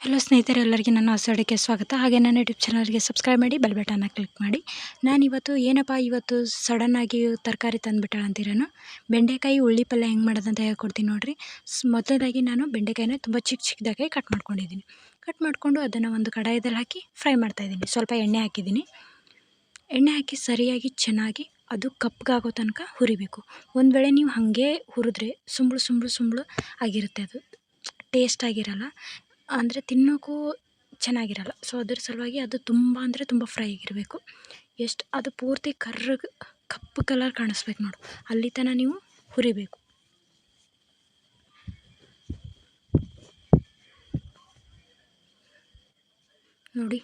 Hello ಸ್ನೇಹಿತರೆ, ಎಲ್ಲರಿಗೆ ನನ್ನ ಹೊಸ ಅಡುಗೆ ಸ್ವಾಗತ. ಹಾಗೆ ನನ್ನ ಯೂಟ್ಯೂಬ್ ಚಾನಲ್ಗೆ ಸಬ್ಸ್ಕ್ರೈಬ್ ಮಾಡಿ ಬೆಲ್ ಬಟನ್ನ ಕ್ಲಿಕ್ ಮಾಡಿ. ನಾನಿವತ್ತು ಏನಪ್ಪ ಇವತ್ತು ಸಡನ್ನಾಗಿ ತರಕಾರಿ ತಂದುಬಿಟ್ಟಾಳ ಅಂತೀರೇನು? ಬೆಂಡೆಕಾಯಿ, ಉಳ್ಳಿ ಪಲ್ಯ ಹೆಂಗೆ ಮಾಡೋದಂತ ಹೇಳ್ಕೊಡ್ತೀನಿ ನೋಡಿರಿ. ಸ್ ಮೊದಲದಾಗಿ ನಾನು ಬೆಂಡೆಕಾಯಿನ ತುಂಬ ಚಿಕ್ಕ ಚಿಕ್ಕದಾಗಿ ಕಟ್ ಮಾಡ್ಕೊಂಡಿದ್ದೀನಿ. ಕಟ್ ಮಾಡಿಕೊಂಡು ಅದನ್ನು ಒಂದು ಕಡಾಯದಲ್ಲಿ ಹಾಕಿ ಫ್ರೈ ಮಾಡ್ತಾಯಿದ್ದೀನಿ ಸ್ವಲ್ಪ ಎಣ್ಣೆ ಹಾಕಿದ್ದೀನಿ. ಎಣ್ಣೆ ಹಾಕಿ ಸರಿಯಾಗಿ ಚೆನ್ನಾಗಿ ಅದು ಕಪ್ಪಗಾಗೋ ತನಕ ಹುರಿಬೇಕು. ಒಂದು ವೇಳೆ ನೀವು ಹಾಗೆ ಹುರಿದ್ರೆ ಸುಂಬಳು ಸುಂಬಳು ಸುಂಬಳು ಆಗಿರುತ್ತೆ ಅದು. ಟೇಸ್ಟ್ ಆಗಿರಲ್ಲ. ಅಂದರೆ ತಿನ್ನೋಕ್ಕೂ ಚೆನ್ನಾಗಿರಲ್ಲ. ಸೊ ಅದ್ರ ಸಲುವಾಗಿ ಅದು ತುಂಬ ಅಂದರೆ ತುಂಬ ಫ್ರೈ ಆಗಿರಬೇಕು. ಎಷ್ಟು, ಅದು ಪೂರ್ತಿ ಕರ್ರಗೆ ಕಪ್ಪು ಕಲರ್ ಕಾಣಿಸ್ಬೇಕು ನೋಡು. ಅಲ್ಲಿ ತನಕ ನೀವು ಹುರಿಬೇಕು. ನೋಡಿ,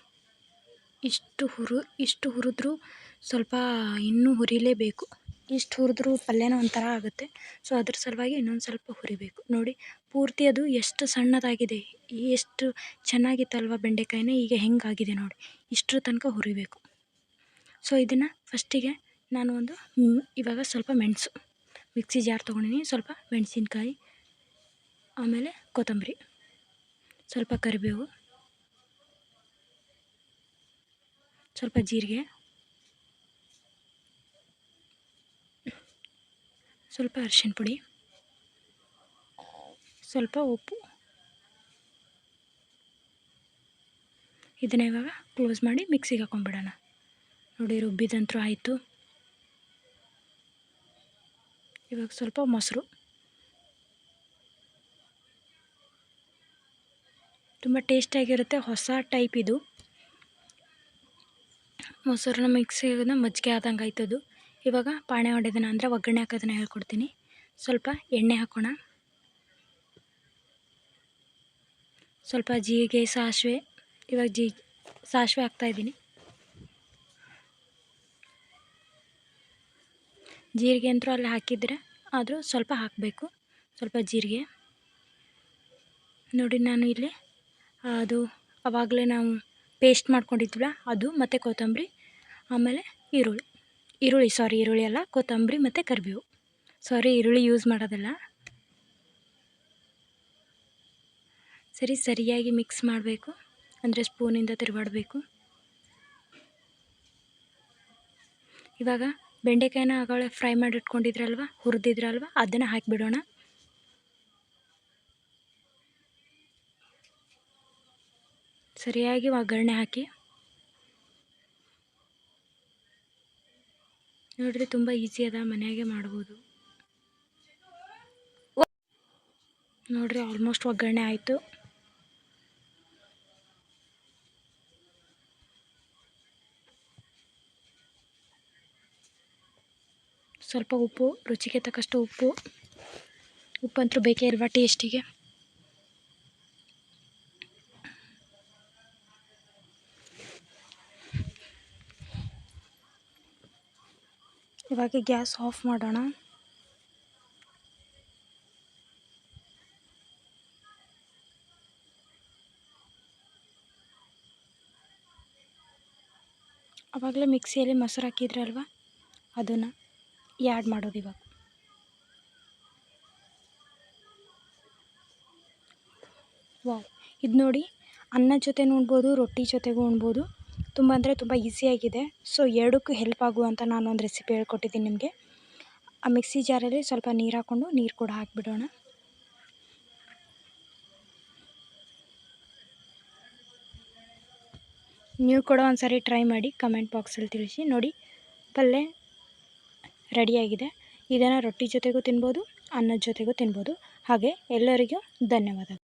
ಇಷ್ಟು ಹುರು, ಇಷ್ಟು ಹುರಿದ್ರೂ ಸ್ವಲ್ಪ ಇನ್ನೂ ಹುರಿಲೇಬೇಕು. ಇಷ್ಟು ಹುರಿದ್ರು ಪಲ್ಯನೂ ಒಂಥರ ಆಗುತ್ತೆ. ಸೊ ಅದ್ರ ಸಲುವಾಗಿ ಇನ್ನೊಂದು ಸ್ವಲ್ಪ ಹುರಿಬೇಕು. ನೋಡಿ, ಪೂರ್ತಿ ಅದು ಎಷ್ಟು ಸಣ್ಣದಾಗಿದೆ, ಎಷ್ಟು ಚೆನ್ನಾಗಿತ್ತಲ್ವ ಬೆಂಡೆಕಾಯಿನ, ಈಗ ಹೆಂಗಾಗಿದೆ ನೋಡಿ. ಇಷ್ಟರ ತನಕ ಹುರಿಬೇಕು. ಸೊ ಇದನ್ನು ಫಸ್ಟಿಗೆ ನಾನು ಒಂದು ಇವಾಗ ಸ್ವಲ್ಪ ಮೆಣಸು. ಮಿಕ್ಸಿ ಜಾರ್ ತೊಗೊಂಡಿನಿ, ಸ್ವಲ್ಪ ಮೆಣಸಿನ್ಕಾಯಿ, ಆಮೇಲೆ ಕೊತ್ತಂಬರಿ, ಸ್ವಲ್ಪ ಕರಿಬೇವು, ಸ್ವಲ್ಪ ಜೀರಿಗೆ ಸ್ವಲ್ಪ ಅರಿಶಿನ ಪುಡಿ, ಸ್ವಲ್ಪ ಉಪ್ಪು. ಇದನ್ನ ಇವಾಗ ಕ್ಲೋಸ್ ಮಾಡಿ ಮಿಕ್ಸಿಗೆ ಹಾಕೊಂಡ್ಬಿಡೋಣ. ನೋಡಿ ರುಬ್ಬಿದಂತರೂ ಆಯಿತು. ಇವಾಗ ಸ್ವಲ್ಪ ಮೊಸರು. ತುಂಬ ಟೇಸ್ಟಾಗಿರುತ್ತೆ ಹೊಸ ಟೈಪ್ ಇದು. ಮೊಸರನ್ನ ಮಿಕ್ಸಿಗೆ ಮಜ್ಜಿಗೆ ಆದಂಗೆ ಆಯ್ತದು ಇವಾಗ ಪಾಣೆ ಹೊಡೆದನ ಅಂದರೆ ಒಗ್ಗರಣೆ ಹಾಕೋದನ್ನ ಹೇಳ್ಕೊಡ್ತೀನಿ. ಸ್ವಲ್ಪ ಎಣ್ಣೆ ಹಾಕೋಣ. ಸ್ವಲ್ಪ ಜೀರಿಗೆ, ಸಾಸಿವೆ, ಇವಾಗ ಜೀ, ಸಾಸಿವೆ ಹಾಕ್ತಾಯಿದ್ದೀನಿ ಜೀರಿಗೆ ಅಂತೂ ಅಲ್ಲಿ ಹಾಕಿದರೆ ಆದರೂ ಸ್ವಲ್ಪ ಹಾಕಬೇಕು. ಸ್ವಲ್ಪ ಜೀರಿಗೆ. ನೋಡಿ ನಾನು ಇಲ್ಲಿ, ಅದು ಆವಾಗಲೇ ನಾವು ಪೇಸ್ಟ್ ಮಾಡ್ಕೊಂಡಿದ್ವಲ್ಲ, ಅದು ಮತ್ತು ಕೊತ್ತಂಬರಿ, ಆಮೇಲೆ ಈರುಳ್ಳಿ. ಈರುಳ್ಳಿ ಸಾರಿ ಈರುಳ್ಳಿ ಅಲ್ಲ, ಕೊತ್ತಂಬರಿ ಮತ್ತು ಕರಿಬೇವು. ಸಾರಿ ಈರುಳ್ಳಿ ಯೂಸ್ ಮಾಡೋದಲ್ಲ. ಸರಿ, ಸರಿಯಾಗಿ ಮಿಕ್ಸ್ ಮಾಡಬೇಕು. ಅಂದರೆ ಸ್ಪೂನಿಂದ ತಿರುಗಾಡಬೇಕು ಇವಾಗ ಬೆಂಡೆಕಾಯಿನ ಆಗಳೇ ಫ್ರೈ ಮಾಡಿ ಇಟ್ಕೊಂಡಿದ್ರಲ್ವ, ಹುರಿದಿದ್ರಲ್ವ, ಅದನ್ನು ಹಾಕಿಬಿಡೋಣ. ಸರಿಯಾಗಿ ಒಗ್ಗರಣೆ ಹಾಕಿ. ನೋಡಿರಿ ತುಂಬ ಈಸಿ ಅದ, ಮನೆಯಾಗೆ ಮಾಡ್ಬೋದು. ನೋಡ್ರಿ ಆಲ್ಮೋಸ್ಟ್ ಒಗ್ಗರಣೆ ಆಯಿತು. ಸ್ವಲ್ಪ ಉಪ್ಪು, ರುಚಿಗೆ ತಕ್ಕಷ್ಟು ಉಪ್ಪು. ಉಪ್ಪಂತೂ ಬೇಕೇ ಇಲ್ವಾ ಟೇಸ್ಟಿಗೆ ಇವಾಗ ಗ್ಯಾಸ್ ಆಫ್ ಮಾಡೋಣ. ಆವಾಗಲೇ ಮಿಕ್ಸಿಯಲ್ಲಿ ಮೊಸರು ಹಾಕಿದ್ರಲ್ವ ಅದನ್ನು ಆ್ಯಡ್ ಮಾಡೋದು ಇವಾಗ. ವಾವ್. ಇದು ನೋಡಿ ಅನ್ನ ಜೊತೆ ಉಣ್ಬೋದು ರೊಟ್ಟಿ ಜೊತೆಗೂ ಉಣ್ಬೋದು. ತುಂಬ ಅಂದರೆ ತುಂಬ ಈಸಿಯಾಗಿದೆ ಸೊ ಎರಡಕ್ಕೂ ಹೆಲ್ಪ್ ಆಗುವಂಥ ನಾನು ಒಂದು ರೆಸಿಪಿ ಹೇಳ್ಕೊಟ್ಟಿದ್ದೀನಿ ನಿಮಗೆ. ಆ ಮಿಕ್ಸಿ ಜಾರಲ್ಲಿ ಸ್ವಲ್ಪ ನೀರು ಹಾಕ್ಕೊಂಡು ನೀರು ಕೂಡ ಹಾಕಿಬಿಡೋಣ. ನೀವು ಕೂಡ ಒಂದು ಟ್ರೈ ಮಾಡಿ ಕಮೆಂಟ್ ಬಾಕ್ಸಲ್ಲಿ ತಿಳಿಸಿ. ನೋಡಿ ಪಲ್ಯ ರೆಡಿಯಾಗಿದೆ ಇದನ್ನು ರೊಟ್ಟಿ ಜೊತೆಗೂ ತಿನ್ಬೋದು, ಅನ್ನದ ಜೊತೆಗೂ ತಿನ್ಬೋದು. ಹಾಗೆ ಎಲ್ಲರಿಗೂ ಧನ್ಯವಾದಗಳು.